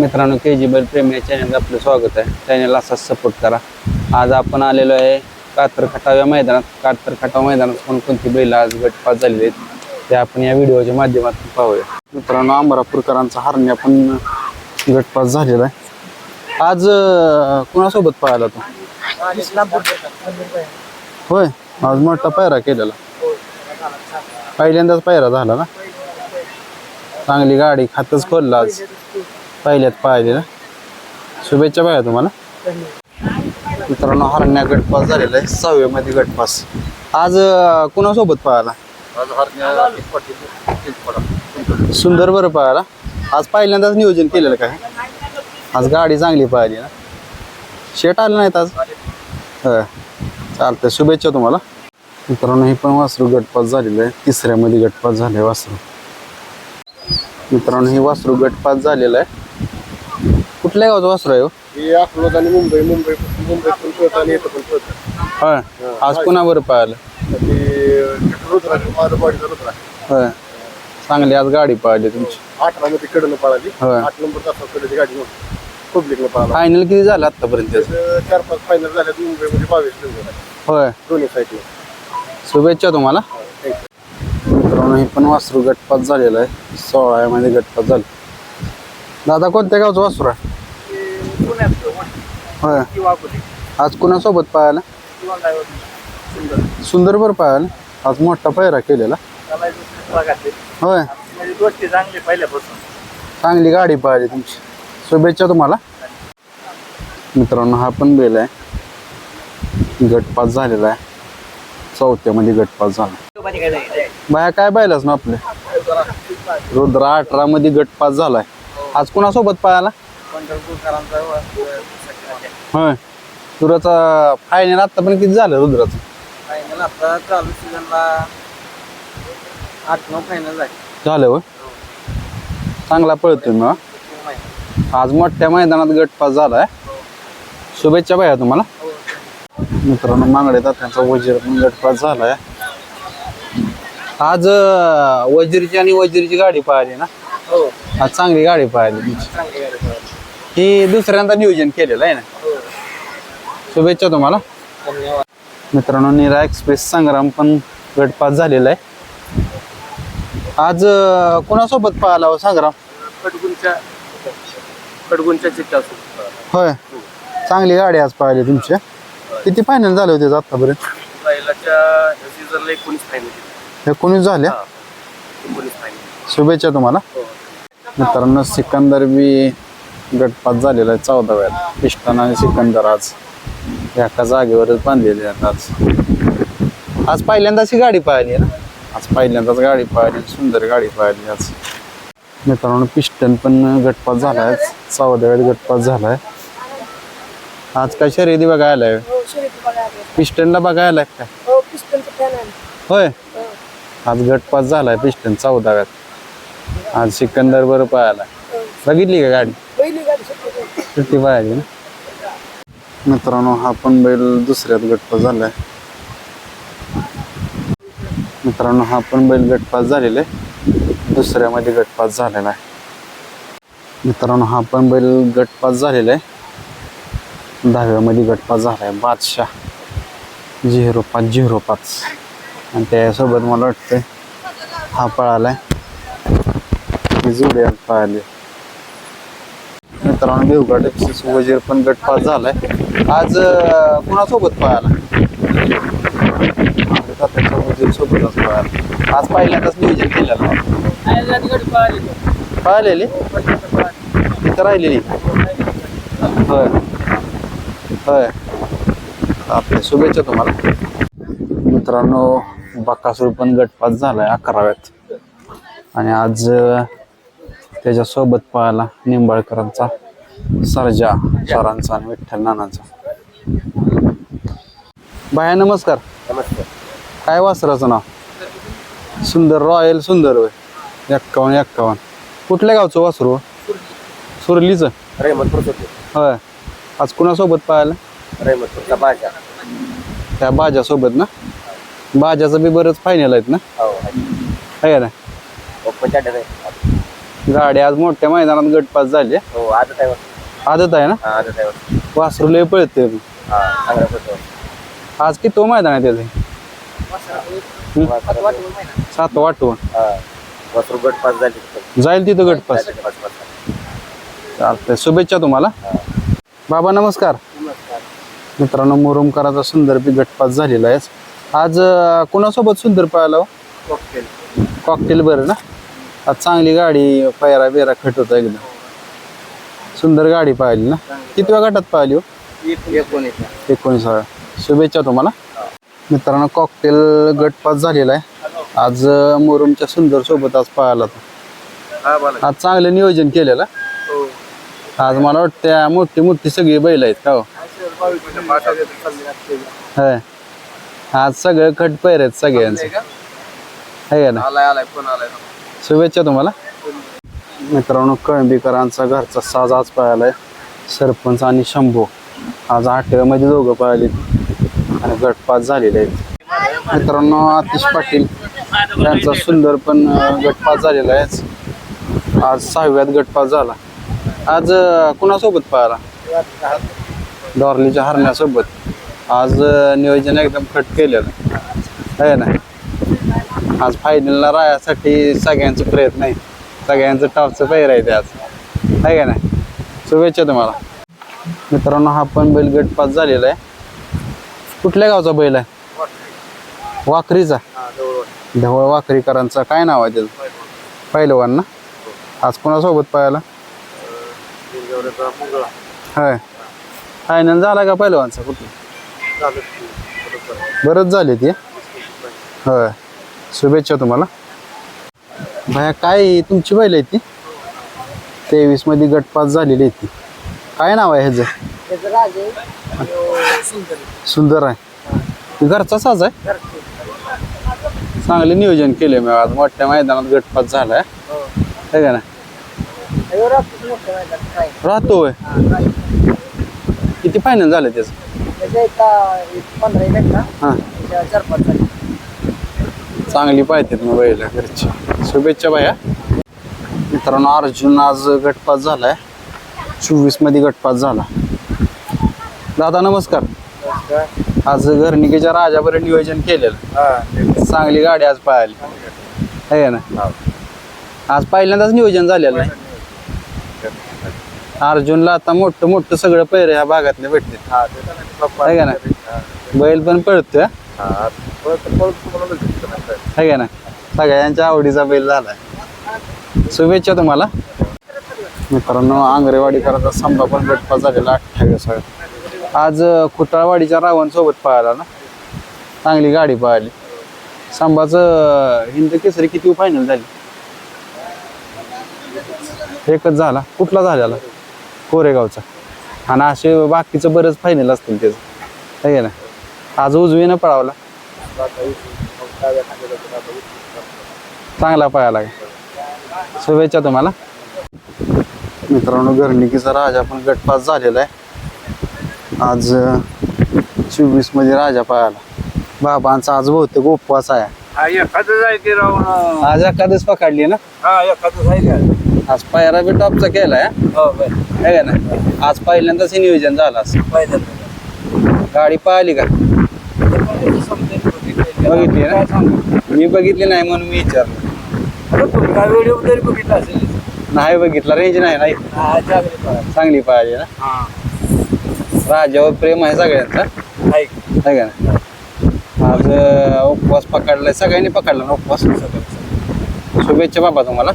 मित्रांनो के जी बैल प्रेमी या चॅनलला आपलं स्वागत आहे. चॅनलला असाच सपोर्ट करा. आज आपण आलेलो आहे कातर खटाव या मैदानात. कातर खटाव मैदानात कोणकोणती बैल आज गटपास झालेले आहेत ते आपण या व्हिडिओच्या माध्यमातून पाहूया. मित्रांनो अंबरापूरकरांचा हरण्या पण गटपास झालेला आहे. आज कुणासोबत पाहायला तो? होय आज मोठा पायरा केलेला. पहिल्यांदाच पायरा झाला ना? चांगली गाडी खातच खोलला आज. पहिल्यात पाहिले ना शुभेच्छा बघा तुम्हाला. मित्रांनो हरण्या गटपास झालेला आहे. सहाव्यामध्ये गटपास. आज अं, कुणासोबत पाहायला सुंदर बरं पाहायला आज पहिल्यांदाच नियोजन केलेलं काय? आज गाडी चांगली पाहिली ना? शेट आलं नाहीत आज? चालतंय. शुभेच्छा तुम्हाला. मित्रांनो हे पण वासरू गटपास झालेलं आहे. तिसऱ्यामध्ये गटपास झालंय वासरू. मित्रांनो हे वासरू गटपास झालेलं आहे. कुठल्या गावचं वासरू आहे हो? हे अकलूज आणि मुंबई मुंबई मुंबईत पण पळत आणि येतं पण पळत होय. आज कुणाबरोबर पाहिलं? ते रुद्रा माझं बॉडीचा रुद्रा होय. चांगली आज गाडी पाहिली तुमची. अठरा मध्ये कडनं पळाली. होय. आठ नंबर तास कडेची गाडी नव्हती. पब्लिकनं पळाला. फायनल किती झालं आतापर्यंत? त्याचं? चार पाच फायनल झाल्यात. मुंबईमध्ये बावीस नंबर आहे होय. दोन्ही साईडला शुभेच्छा तुम्हाला. मित्रांनो हे पण वासरू गटपात झालेलं आहे. सोळामध्ये गटपात झालं. दादा कोणत्या गावचं वासरू आहे? होय. आज कुणासोबत पाहायला? सुंदर बरं पाहायला. आज मोठा पायरा केलेला. होय. चांगली पहिल्यापासून चांगली गाडी पाहिली तुमची. शुभेच्छा तुम्हाला. मित्रांनो हा पण बेल आहे. गटपास झालेला आहे. चौथ्यामध्ये गटपास झाला. बाया काय पाहिलाच ना आपले? रुद्र अठरा मध्ये गटपास झालाय. आज कुणासोबत पाहायला होय. रुद्राचा फायनल आता पण किती झालं रुद्राचं? फायनल आता चालू सीझनला आठ नऊ फायनल झाले. झालं होय? चांगला पळतोय मग आज मोठ्या मैदानात गटपास झालाय. शुभेच्छा भैया तुम्हाला. मित्रांनो मांगडे तात्यांचा वजीर पण गटपास झालाय. आज वजीरची आणि वजीरची गाडी पाहिली ना? हो. आज चांगली गाडी पाहिली तुमची. चांगली गाडी पळाली. ही दुसऱ्यांदा नियोजन केलेलं आहे ना? हो शुभेच्छा तुम्हाला. धन्यवाद मित्रांनो निरा एक्सप्रेस संग्राम पण गटपास झालेला आहे. आज अं, कोणासोबत पाहिला हो संग्राम? कडगुंच्या कडगुंच्या चिट्टा होय. चांगली गाडी आज पाहिली तुमची. किती फायनल झाले होते आतापर्यंत? पहिल्याच्या सीझनला एकोणीस फायनल एकोणीस झाल्या एकोणीस फायनल शुभेच्छा तुम्हाला. हो. मित्रांनो सिकंदर बी गटपात झालेला आहे चौदा वेळात पिस्टन आणि सिकंदर आज एका जागेवरच बांधलेले आहेत आज. आज पहिल्यांदाच ही गाडी पाहिली आहे ना? आज पहिल्यांदाच गाडी पाहिली सुंदर गाडी पाहिली आज. मित्रांनो पिस्टन पण गटपात झाला आहे चौदा वेळेत गटपात झाला आहे आज काय शर्यती बघायला आहे? हो शर्यती बघायला आले. पिस्टनला बघायला आहे काय हो होय? हो. आज गटपास झालाय पिस्टन चौदाव्यात. आज सिकंदर बरं पाहायला. हो. बघितली का गाडी? पहिली गाडी सुटली किती पाहिली ना? मित्रांनो हा पण बैल दुसऱ्यात गटपास झालाय. मित्रांनो हा पण बैल गटपास झालेला आहे. दुसऱ्यामध्ये गटपास झालेला आहे. मित्रांनो हा पण बैल गटपास झालेला आहे. दहाव्यामध्ये गटपास झालाय. बादशाह. झिरो पाच झिरो पाच. आणि त्यासोबत मला वाटतंय हा पळालाय. ही जोडी आज पळाली मित्रांनो देवगड एक्सिस वजीर पण गटपास झालाय. आज कुणासोबत पाहायला वजीर सोबतच पाहायला आज पहिल्यांदाच नियोजन केलेलं. पाहिलेली तिथं राहिलेली? होय. होय. आपल्या शुभेच्छा तुम्हाला. मित्रांनो बकासूर पण गटपास झालाय अकराव्यात. आणि आज त्याच्यासोबत पाहायला निंबाळकरांचा सरजा सरांचा आणि विठ्ठल नानांचा. बाया नमस्कार. नमस्कार. काय वासराचं नाव? सुंदर रॉयल सुंदर होय. एक्कावन्न एक्कावन्न. कुठल्या गावचं वासरू सुरलीचं? रेहमतपूर होय. आज कुणासोबत पाहायला रेहमतपूरचा बाजा. त्या बाजासोबत ना? बाजाचं बी बरंच फायनल आहेत ना? हो आहे. डबे गाडी आज मोठ्या मैदानात गटपास झाली. आहे. हो आता काय आदत आहे ना? आता काय वासरू लय पळते हा चांगला पडतो आज किती तो मैदान आहे त्याचं? सात वाटवून हा वासरू गट पास झाली जाईल तिथं गटपास. पाच पाच चालतंय शुभेच्छा तुम्हाला. बाबा नमस्कार. मित्रांनो मुरुमकराचा सुंदर बी गटपास झालेला आहे. आज अं, कोणासोबत सुंदर पळाला हो? कॉकटेल बरं ना? आज चांगली गाडी पायरा बिरा खट होता एकदम. सुंदर गाडी पाहिली ना? किती वेळा गटात पाहिली हो? एकोणीस एकोणीसाव्या शुभेच्छा तुम्हाला. मित्रांनो कॉकटेल गटपास झालेला आहे. आज मुरुमच्या सुंदर सोबत आज पाहायला हा बोला आज चांगलं नियोजन केलेलं. हो. आज मला वाटतं मोठी मोठी सगळी बैल आहेत का हो. आज सगळं खट पैर आहेत सगळ्यांचं. आहे ना? शुभेच्छा तुम्हाला. मित्रांनो कळंबीकरांचा घरचा साज आज पाहायलाय. सरपंच आणि शंभू. आज आठव्यामध्ये दोघं पळाले आणि गटपात झालेले आहेत. मित्रांनो आतिश पाटील यांचा सुंदर पण गटपात झालेला आहे. आज सहाव्यात गटपात झाला. आज कुणासोबत पळाला डॉर्लीच्या हरण्यासोबत. आज नियोजन एकदम कट केलेलं. आहे ना? आज फायनलला राहण्यासाठी सगळ्यांचे प्रयत्न आहे. सगळ्यांचं टॉपचं पैर आहे ते आज. आहे का नाही? शुभेच्छा तुम्हाला. मित्रांनो हा पण बैल गटपास झालेला आहे. कुठल्या गावचा बैल आहे? वाकरीचा. ढवळ वाकरीकरांचा. काय नाव आहे त्याचं? पहिलवान ना? आज कोणासोबत पाहायला? होय. फायनल झाला का पहिलवानचा कुठला? बरंच झाले ते होय. शुभेच्छा तुम्हाला. भया काय तुमची बैल आहे ती? तेवीसमध्ये गटपास झालेली आहे ती. काय नाव आहे ह्याचं? सुंदर आहे. घरचा साज आहे? चांगले नियोजन केले मी आज. मोठ्या मैदानात गटपास झालाय. आहे का ना राहतो होय. किती फायनल झालं त्याचं? एका एक पंधरा ना. हां. चार पाच चांगली पाहिजेत मग बैला घरची. शुभेच्छा बाया मित्रांनो अर्जुन आज गटपास झालाय. चोवीसमध्ये गटपास झाला. दादा नमस्कार. आज घरनिकेच्या राजाबर नियोजन केलेलं. चांगली गाडी आज पाहिली. आहे ना? आज पहिल्यांदाच नियोजन झालेलं नाही. अर्जुनला आता मोठं मोठं सगळं पैर ह्या भागातले भेटते आहे. का ना? बैल पण पळतोय. आहे ना सगळ्यांच्या आवडीचा बैल झालाय. शुभेच्छा तुम्हाला. मित्रांनो आंगरेवाडीकरांचा संभा पण गटपास झालेला अठ्ठावीस. आज अं, खुटाळवाडीच्या रावण पाहायला ना? चांगली गाडी पाहिली संभाचं हिंद केसरी किती हो फायनल झाली? एकच झाला. कुठला झालेला? कोरेगावचा. आणि असे बाकीचं बरंच फायनल असतील त्याचं. आहे ना आज उजवीनं पळावला चांगला पाहायला शुभेच्छा तुम्हाला. मित्रांनो घरनिकीचा राजा पण गटपास झालेला आहे. आज चोवीसमध्ये राजा पाहायला बाबांचा आज बहुतेक उपवास आहे. हा आज एखादच पकडली ना? हा आज. पायरा बी टॉपचा केलाय हो. बाय आहे का ना आज पहिल्यांदाच हे नियोजन झालं गाडी पाहिली का? बघितली ना? मी बघितली नाही म्हणून मी विचारलं. काय व्हिडिओ तरी बघितला असेल. नाही बघितला रेंज नाही नाही हा चांगली पहा. चांगली पाहिजे ना? हा. राजावर प्रेम आहे सगळ्यांचा. आहे. आहे का ना आज अं, उपवास पकडलाय. सगळ्यांनी पकडला ना उपवास? शुभेच्छा बाबा तुम्हाला.